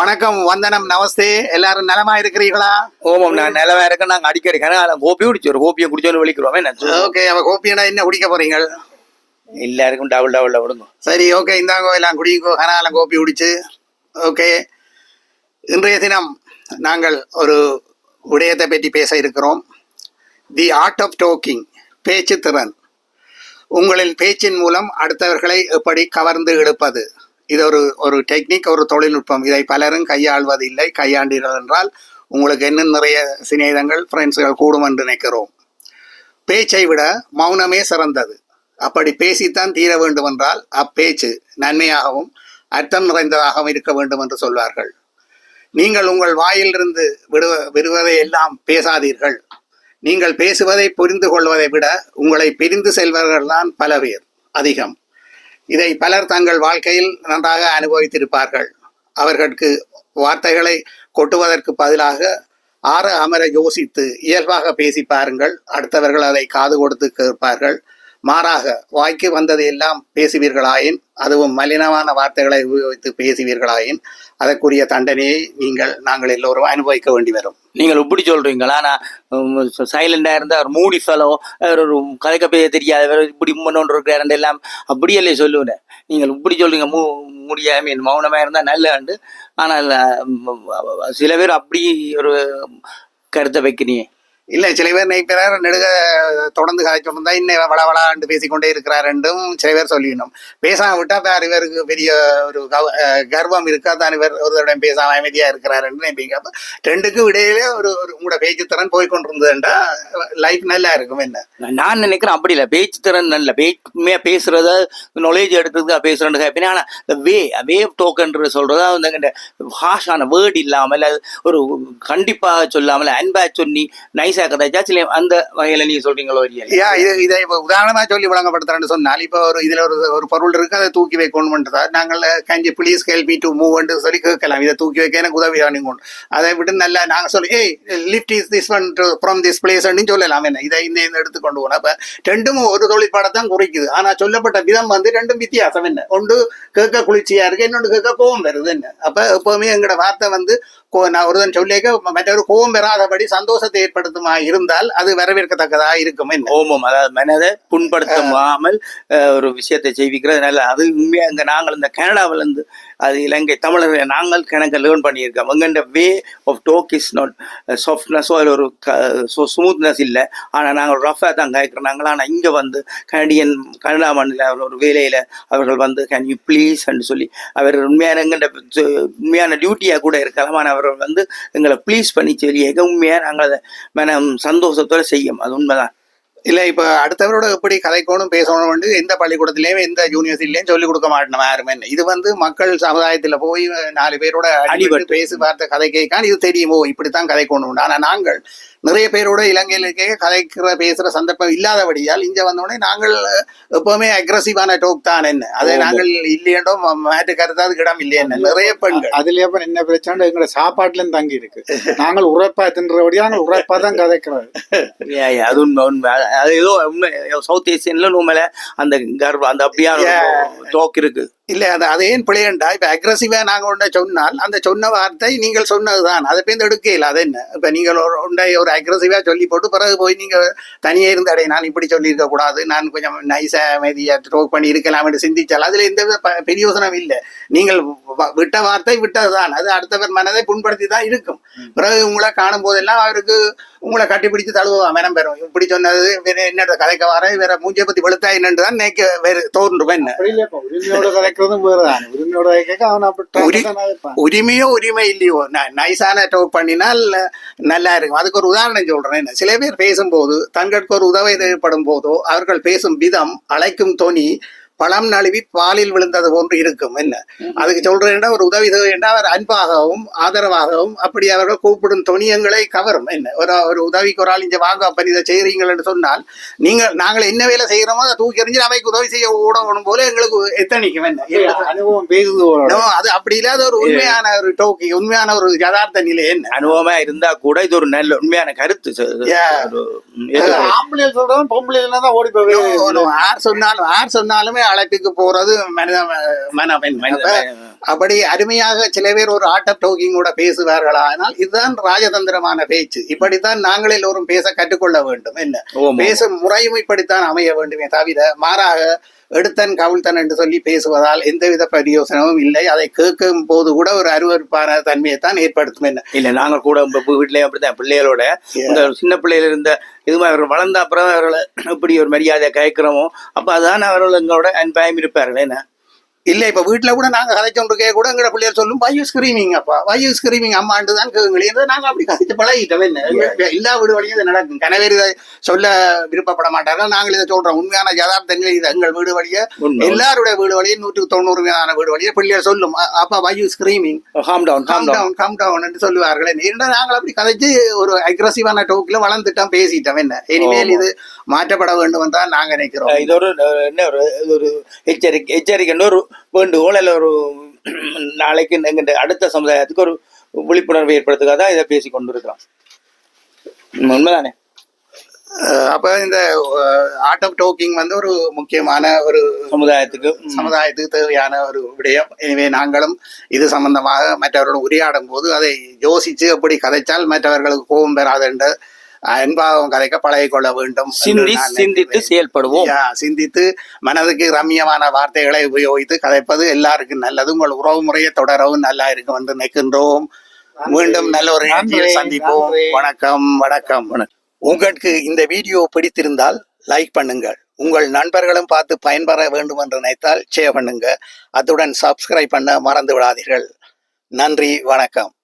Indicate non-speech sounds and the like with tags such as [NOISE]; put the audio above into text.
வணக்கம் வந்தனம் நமஸ்தே. எல்லாரும் நலமா இருக்கிறீர்களா? ஓமம் நான் நிலவா இருக்க நாங்க அடிக்கடி கோப்பி குடிச்சு ஒரு கோப்பியை குடிச்சோன்னு வெளிக்கிறோம் என்ன ஓகே அவ கோப்பியனா என்ன குடிக்க போறீங்க? எல்லாருக்கும் டபுள் டபுள் விடுங்க. சரி ஓகே இந்தாங்க எல்லாம் குடிங்கோ. கனாலம் கோப்பி குடிச்சு. ஓகே இன்றைய தினம் நாங்கள் ஒரு விடயத்தை பற்றி பேச இருக்கிறோம். தி ஆர்ட் ஆஃப் டோக்கிங் பேச்சு திறன். உங்களின் பேச்சின் மூலம் அடுத்தவர்களை எப்படி கவர்ந்து எடுப்பது? இது ஒரு ஒரு டெக்னிக் ஒரு தொழில்நுட்பம். இதை பலரும் கையாள்வது இல்லை கையாண்டீர்கள் என்றால் உங்களுக்கு இன்னும் நிறைய சிநேகிதங்கள் ஃப்ரெண்ட்ஸுகள் கூடும் என்று நினைக்கிறோம். பேச்சை விட மௌனமே சிறந்தது. அப்படி பேசித்தான் தீர வேண்டும் என்றால் அப்பேச்சு நன்மையாகவும் அர்த்தம் நிறைந்ததாகவும் இருக்க வேண்டும் என்று சொல்வார்கள். நீங்கள் உங்கள் வாயிலிருந்து விடுவ விடுவதை எல்லாம் பேசாதீர்கள். நீங்கள் பேசுவதை புரிந்து கொள்வதை விட உங்களை பிரிந்து செல்வர்கள்தான் பல பேர் அதிகம். இதை பலர் தங்கள் வாழ்க்கையில் நன்றாக அனுபவித்திருப்பார்கள். அவர்களுக்கு வார்த்தைகளை கொட்டுவதற்கு பதிலாக ஆற அமர யோசித்து இயல்பாக பேசி பாருங்கள். அடுத்தவர்கள் அதை காது கொடுத்து கேட்பார்கள். மாறாக வாய்க்கு வந்ததை எல்லாம் பேசுவீர்களாயின் அதுவும் மலினமான வார்த்தைகளை உபயோகித்து பேசுவீர்களாயின் அதற்குரிய தண்டனையை நீங்கள் நாங்கள் எல்லோரும் அனுபவிக்க வேண்டி வரும். நீங்கள் இப்படி சொல்றீங்களா? நான் சைலண்டா இருந்தா ஒரு மூடி ஃபெலோ ஒரு கதைக்க பேச தெரியாத இப்படி முன்னோன்று இருக்கிறாரு எல்லாம் அப்படியே சொல்லுவேன். நீங்கள் இப்படி சொல்றீங்க மூ முடியாம மீன் மௌனமா இருந்தா நல்ல ஆனால் சில பேர் அப்படி ஒரு கருத்தை வைக்கிறீங்க. இல்லை சில பேர் நினைக்கிறார் நெடுக தொடர்ந்து கதைச்சு கொண்டு இன்னும் வளவளாண்டு பேசிக்கொண்டே இருக்கிறார் என்றும் சில பேர் சொல்லிடணும். பேசாம விட்டா வேறு இவருக்கு பெரிய ஒரு கர்வம் இருக்கா தான் இவர் ஒரு தடவை பேசாம அமைதியா இருக்கிறார் என்று நினைப்பீங்க அப்போ ரெண்டுக்கும் இடையிலே ஒரு ஒரு உங்களோட பேச்சு திறன் போய் லைஃப் நல்லா இருக்கும் என்ன? நான் நினைக்கிறேன் அப்படி இல்லை. பேச்சு திறன் நல்ல. பேச்சுமே பேசுறத நாலேஜ் எடுத்துட்டு பேசுறேன்னு கேட்பேன். ஆனால் வே வே டோக்கன்ற டோக்கன் சொல்றதா வந்து ஹாஷான வேர்டு இல்லாமல் அது ஒரு கண்டிப்பாக சொல்லாமல் அன்பா சொல்லி நைஸ் கதைச்சா சில அந்த வகையில நீங்க சொல்றீங்களோ இல்லையா? இது இதை இப்போ உதாரணமா சொல்லி வழங்கப்படுத்துறேன்னு சொன்னால் இப்போ ஒரு இதுல ஒரு ஒரு பொருள் இருக்கு அதை தூக்கி வைக்கணும்ன்றதா? நாங்கள் கஞ்சி பிளீஸ் கேள்வி டு மூவ் சொல்லி கேட்கலாம். இதை தூக்கி வைக்க எனக்கு உதவி வேணுங்க அதை விட்டு நல்லா நாங்க சொல்லி ஏய் lift is this one from this place சொல்லலாம். என்ன? இதை இந்த இந்த எடுத்து கொண்டு போகணும். அப்ப ரெண்டும் ஒரு தொழிற்பாடத்தான் குறிக்குது. ஆனா சொல்லப்பட்ட விதம் வந்து ரெண்டும் வித்தியாசம். என்ன? ஒன்று கேட்க குளிர்ச்சியா இருக்கு இன்னொன்று கேட்க கோவம் வருது. என்ன? அப்போ எப்பவுமே எங்களோட வார்த்தை வந்து நான் ஒருதன் சொல்லியிருக்க மற்றவர் கோபம் பெறாதபடி சந்தோஷத்தை ஏற்படுத்துமா இருந்தால் அது வரவேற்கத்தக்கதா இருக்கும். ஓமம் அதாவது மனதை புண்படுத்தாமல் ஒரு விஷயத்தை செய்விக்கிறது நல்ல. அது உண்மையா இங்க நாங்கள் இந்த கனடாவில இருந்து அது இலங்கை தமிழர்கள் நாங்கள் கணக்கு லேர்ன் பண்ணியிருக்கோம். எங்கண்ட way of talk is not சாஃப்ட்னஸோ அதில் ஒரு ஸ்மூத்னஸ் இல்லை. ஆனால் நாங்கள் ரஃபாக தான் கேட்குறோம். நாங்கள் ஆனால் இங்கே வந்து கனடியன் கனடா மாநில ஒரு வேலையில் அவர்கள் வந்து கேன் யூ ப்ளீஸ் சொல்லி அவர் உண்மையான எங்கள்கிட்ட உண்மையான டியூட்டியாக கூட இருக்கலாம். ஆனால் அவர்கள் வந்து எங்களை ப்ளீஸ் பண்ணி சொல்லி உண்மையாக நாங்கள் அதை மனம் சந்தோஷத்தோட செய்யும். அது உண்மைதான். இல்ல இப்ப அடுத்தவரோட எப்படி கதைக்கணும் பேசணும் எந்த பள்ளிக்கூடத்திலயும் எந்த யூனிவர்சிட்டிலையும் சொல்லிக் கொடுக்க மாட்டோம் யாருமே. இது வந்து மக்கள் சமுதாயத்துல போய் நாலு பேரோட அடிபட்டு. பேசி பார்த்த கதை கேட்கான் இது தெரியுமோ? இப்படித்தான் கதைக்கணும் ஆனா நாங்கள் நிறைய பேரோட இலங்கையில இருக்க கதைக்கிற பேசுற சந்தர்ப்பம் இல்லாதபடியால் இங்க வந்தோடனே நாங்கள் எப்பவுமே அக்ரஸிவான டோக் தான் என்ன. அதை. நாங்கள் இல்லையோ மாற்று கருத்தாது இடம் இல்லையே நிறைய பெண்கள். அதுலயே என்ன பிரச்சனை எங்களோட சாப்பாட்டுலயும் தங்கி இருக்கு நாங்கள் உரைப்பா தின்றபடியா நாங்கள் உரைப்பா தான் கதைக்கிறோம் [LAUGHS] அது உண்மை உண்மை. அது- ஏதோ உண்மை சவுத் ஏசியன்ல உண்மையில அந்த கர்வம் அந்த அப்படியான டோக் இருக்கு இல்ல அது அது ஏன் பிள்ளையண்டா இப்ப அக்ரஸிவா நாங்க ஒன்றை சொன்னால் அந்த சொன்ன வார்த்தை நீங்கள் சொன்னதுதான். அதை பேருந்து எடுக்கல அது என்ன? இப்ப நீங்கள் ஒரு ஒன்றை ஒரு அக்ரஸிவா சொல்லி போட்டு பிறகு போய் நீங்க தனியே இருந்து அடே நான் இப்படி சொல்லி இருக்க கூடாது. நான் கொஞ்சம் நைஸா அமைதியா ட்ரோக் பண்ணி இருக்கலாம் என்று சிந்திச்சால் அதுல எந்த வித ப- பிரயோசனம் இல்லை. நீங்கள் விட்ட வார்த்தை விட்டதுதான். அது அடுத்தவர் மனதை புண்படுத்தி தான் இருக்கும் பிறகு உங்களை காணும் போதெல்லாம் அவருக்கு உங்களை கட்டிப்பிடிச்சு தழுவா மனம் பெறும். இப்படி சொன்னது வேற என்ன கதைக்க வர வேற மூஞ்சியை பத்தி வெளுத்தா என்னன்னு தான் நினைக்க வேற தோன்றும். உரிமையோ உரிமை இல்லையோ நைஸான டோக் பண்ணினால் நல்லா இருக்கும் அதுக்கு ஒரு உதாரணம் சொல்றேன் என்ன சில பேர் பேசும்போது தங்களுக்கு ஒரு உதவி தேவைப்படும் போதோ அவர்கள் பேசும் விதம் அழைக்கும் தொனி பழம் நழுவி பாலில் விழுந்தது போன்று இருக்கும். என்ன? அதுக்கு சொல்றேன்டா ஒரு உதவி தேவைன்னா அவர் அன்பாகவும் ஆதரவாகவும் அப்படி அவர்கள் கூப்பிடும் தொனியங்களை கவரும். என்ன? ஒரு ஒரு உதவிக்கு ஒரு ஆள் இங்க வாங்க அப்ப இதை செய்றீங்கள்னு சொன்னால் நீங்க நாங்கள் என்ன வேலை செய்யறோமோ அதை தூக்கி எறிஞ்சு அவைக்கு உதவி செய்ய ஓடணும் போல எங்களுக்கு எத்தனைக்கும் என்ன? அனுபவம் பேசுது அது அப்படி இல்லாத ஒரு உண்மையான ஒரு டோக்கி உண்மையான ஒரு யதார்த்த நிலை என்ன? அனுபவமா இருந்தா கூட இது ஒரு நல்ல உண்மையான கருத்து. ஆம்பளை சொல்றவன் பொம்பளை தான் ஓடி போய் யார் சொன்னாலும் யார் சொன்னாலுமே அழைப்புக்கு போறது அப்படி அருமையாக சில பேர் ஒரு ஆட்ட டோக்கிங்கோட பேசுவார்களானால் இதுதான் ராஜதந்திரமான பேச்சு. இப்படித்தான் நாங்கள் எல்லோரும் பேச கற்றுக்கொள்ள வேண்டும். என்ன. பேசும் முறையும் இப்படித்தான் அமைய வேண்டுமே தவிர மாறாக எடுத்தன் கவிழ்த்தன் என்று சொல்லி பேசுவதால் எந்தவித பிரயோசனமும் இல்லை. அதை கேட்கும் போது கூட ஒரு அருவருப்பான தன்மையை தான் ஏற்படுத்தும் என்ன? இல்ல நாங்க கூட இப்ப வீட்லயும் அப்படித்தான் பிள்ளைகளோட. இந்த சின்ன பிள்ளையில இருந்த இது அவர்கள் வளர்ந்த அப்புறம் அவர்களை எப்படி ஒரு மரியாதை கேட்கிறோமோ அப்ப அதான் அவர்கள் எங்களோட அன்பாயம் இருப்பார்கள் என்ன? இல்ல இப்ப வீட்டுல கூட நாங்க கதைச்சோண்டு கூட எங்கட பிள்ளையர் சொல்லும் வயு ஸ்கிரீமிங் அப்பா? வயு ஸ்கிரீமிங் அம்மாண்டு தான் கேளுங்களே நாங்க அப்படி கதைச்சு பழகிட்டோம். என்ன? எல்லா வீடு வழியும் இது நடக்கும். கணவர் இதை சொல்ல விருப்பப்பட மாட்டார்கள். நாங்கள் இதை சொல்றோம். உண்மையான யதார்த்தங்கள் இது. எங்கள் வீடு வழிய. எல்லாருடைய வீடு வழியும் நூற்றுக்கு தொண்ணூறு வீதமான வீடு வழிய பிள்ளையர் சொல்லும் "அ- அப்பா why you screaming calm down calm down calm down என்று சொல்லுவார்கள். என்ன நாங்கள் அப்படி கதைச்சு ஒரு அக்ரஸிவான டோக்கில் வளர்ந்துட்டோம் பேசிட்டோம். என்ன? இனிமேல் இது மாற்றப்பட வேண்டும் என்றால் நாங்க நினைக்கிறோம். இது ஒரு என்ன ஒரு எச்சரிக்கை எச்சரிக்கை ஒரு வேண்டுகோள் அல்ல ஒரு நாளைக்கு எங்க அடுத்த சமுதாயத்துக்கு ஒரு விழிப்புணர்வு ஏற்படுத்துக்காக தான் இதை பேசி கொண்டிருக்கிறோம். உம், உண்மைதானே? அப்ப இந்த ஆர்ட் ஆஃப் டோக்கிங் வந்து ஒரு முக்கியமான ஒரு சமுதாயத்துக்கு சமுதாயத்துக்கு தேவையான ஒரு விடயம். எனவே நாங்களும் இது சம்பந்தமாக மற்றவர்களுடன் உரையாடும் போது அதை யோசிச்சு எப்படி கதைச்சால் மற்றவர்களுக்கு கோபம் பெறாது என்று அன்பாகவும் கதைக்க பழகிக்கொள்ள வேண்டும் சிந்தி சிந்தித்து. செயல்படுவோம். சிந்தித்து மனதுக்கு ரம்யமான வார்த்தைகளை உபயோகித்து கதைப்பது எல்லாருக்கும் நல்லது. உங்கள் உறவு முறையை தொடரவும் நல்லா இருக்கும் என்று நினைக்கின்றோம் மீண்டும் நல்ல ஒரு நிகழ்ச்சியில் சந்திப்போம். வணக்கம் வணக்கம். உங்களுக்கு இந்த வீடியோ பிடித்திருந்தால் லைக் பண்ணுங்கள். உங்கள் நண்பர்களும் பார்த்து பயன்பெற வேண்டும் என்று நினைத்தால் ஷேர் பண்ணுங்க. அத்துடன் சப்ஸ்கிரைப் பண்ண மறந்து விடாதீர்கள். நன்றி வணக்கம்.